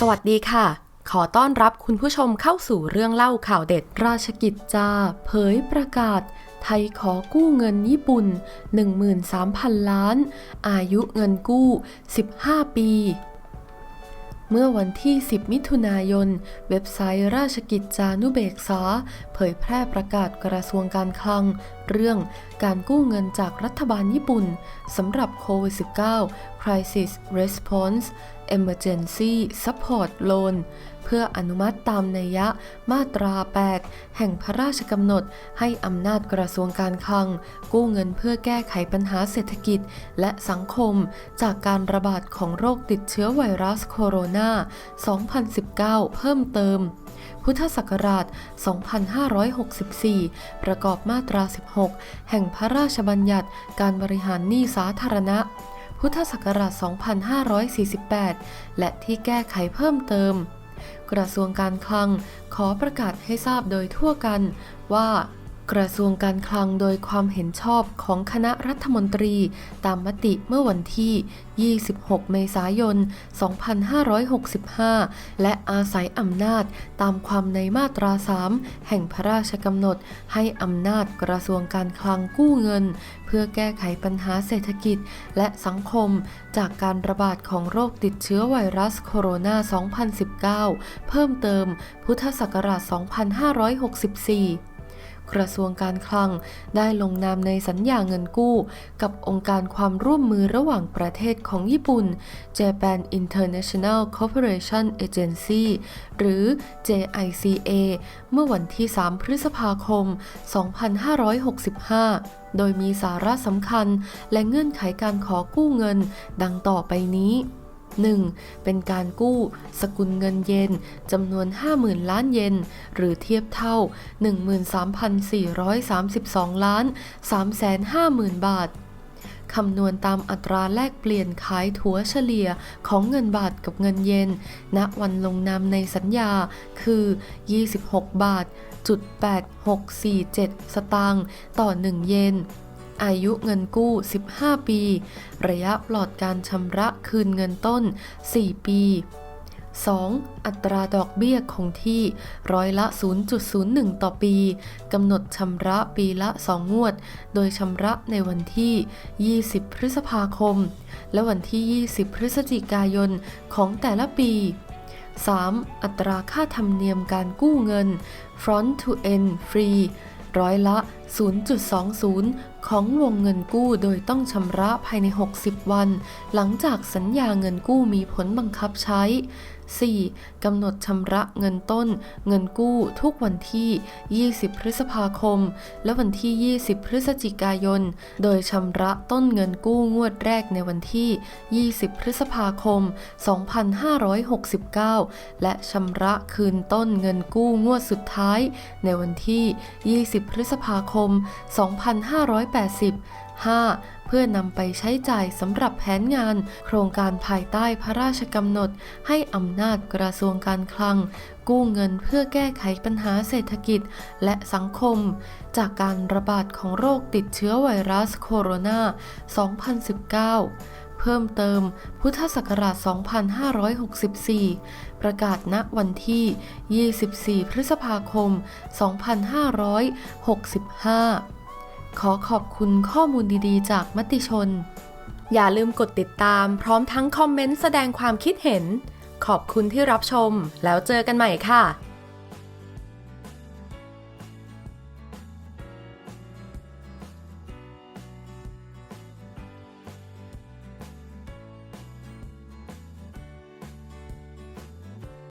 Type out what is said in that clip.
สวัสดีค่ะ ขอต้อนรับคุณผู้ชมเข้าสู่เรื่องเล่าข่าวเด็ดราชกิจจาเผยประกาศ ไทยขอกู้เงินญี่ปุ่น 13,000 ล้าน อายุเงินกู้ 15 ปี เมื่อวันที่ 10 มิถุนายน เว็บไซต์ราชกิจจานุเบกษา เผยแพร่ประกาศกระทรวงการคลัง เรื่องการกู้เงินจากรัฐบาลญี่ปุ่นสำหรับโควิด -19 Crisis Response Emergency Support Loan เพื่ออนุมัติตามนัยยะมาตรา 8 แห่งพระราชกำหนดให้อำนาจกระทรวงการคลัง กู้เงินเพื่อแก้ไขปัญหาเศรษฐกิจและสังคม จากการระบาดของโรคติดเชื้อไวรัสโคโรนา 2019 เพิ่มเติม พุทธศักราช 2564 ประกอบมาตรา 16 แห่งพระราชบัญญัติการบริหารหนี้สาธารณะ พุทธศักราช 2548 และที่แก้ไขเพิ่มเติม กระทรวงการคลังขอประกาศให้ทราบโดยทั่วกันว่า กระทรวงการคลังโดยความเห็นชอบของคณะรัฐมนตรีตามมติเมื่อวันที่ 26 เมษายน 2565 และอาศัยอำนาจตามความในมาตรา 3 แห่งพระราชกำหนดให้อำนาจกระทรวงการคลังกู้เงิน เพื่อแก้ไขปัญหาเศรษฐกิจและสังคม จากการระบาดของโรคติดเชื้อไวรัสโคโรนา 2019 เพิ่มเติมพุทธศักราช 2564 กระทรวงการคลังได้ลงนามในสัญญาเงินกู้ กับองค์การความร่วมมือระหว่างประเทศของญี่ปุ่น Japan International Cooperation Agency หรือ JICA เมื่อวันที่ 3 พฤษภาคม 2565โดยมีสาระสำคัญและเงื่อนไขการขอกู้เงิน ดังต่อไปนี้ 1. เป็นการกู้ สกุลเงินเยนจำนวน 50,000 ล้านเยน หรือเทียบเท่า 13,432 ล้าน 350,000 บาทคำนวณตามอัตราแลกเปลี่ยนขายถัวเฉลี่ยของเงินบาทกับเงินเยน ณ วันลงนามในสัญญา คือ 26 บาทจุด8647 สตางค์ต่อ 1 เยน อายุเงินกู้ 15 ปี ระยะปลอดการชำระคืนเงินต้น 4 ปี 2. อัตราดอกเบี้ยคงที่ร้อยละ 0.01 ต่อปี กำหนดชำระปีละ 2 งวด โดยชำระในวันที่ 20 พฤษภาคม และวันที่ 20 พฤศจิกายนของแต่ละปี 3. อัตราค่าธรรมเนียมการกู้เงิน front to end free ร้อยละ0.20 ของวงเงินกู้โดยต้องชำระภายใน 60 วัน หลังจากสัญญาเงินกู้มีผลบังคับใช้ 4. กำหนดชำระเงินต้น เงินกู้ทุกวันที่ 20 พฤษภาคม และวันที่ 20 พฤศจิกายน โดยชำระต้นเงินกู้งวดแรกในวันที่ 20 พฤษภาคม 2569 และชำระคืนต้นเงินกู้งวดสุดท้าย ในวันที่ 20 พฤษภาคมม 2580 5. เพื่อนำไปใช้จ่ายสำหรับแผนงาน โครงการภายใต้พระราชกำหนด ให้อำนาจกระทรวงการคลัง กู้เงินเพื่อแก้ไขปัญหาเศรษฐกิจและสังคม จากการระบาดของโรคติดเชื้อไวรัสโคโรนา 2019 เพิ่มเติมพุทธศักราช 2564 ประกาศณวันที่ 24 พฤษภาคม 2565 ขอขอบคุณข้อมูลดีๆ จากมติชน อย่าลืมกดติดตามพร้อมทั้งคอมเมนต์แสดงความคิดเห็น ขอบคุณที่รับชมแล้วเจอกันใหม่ค่ะ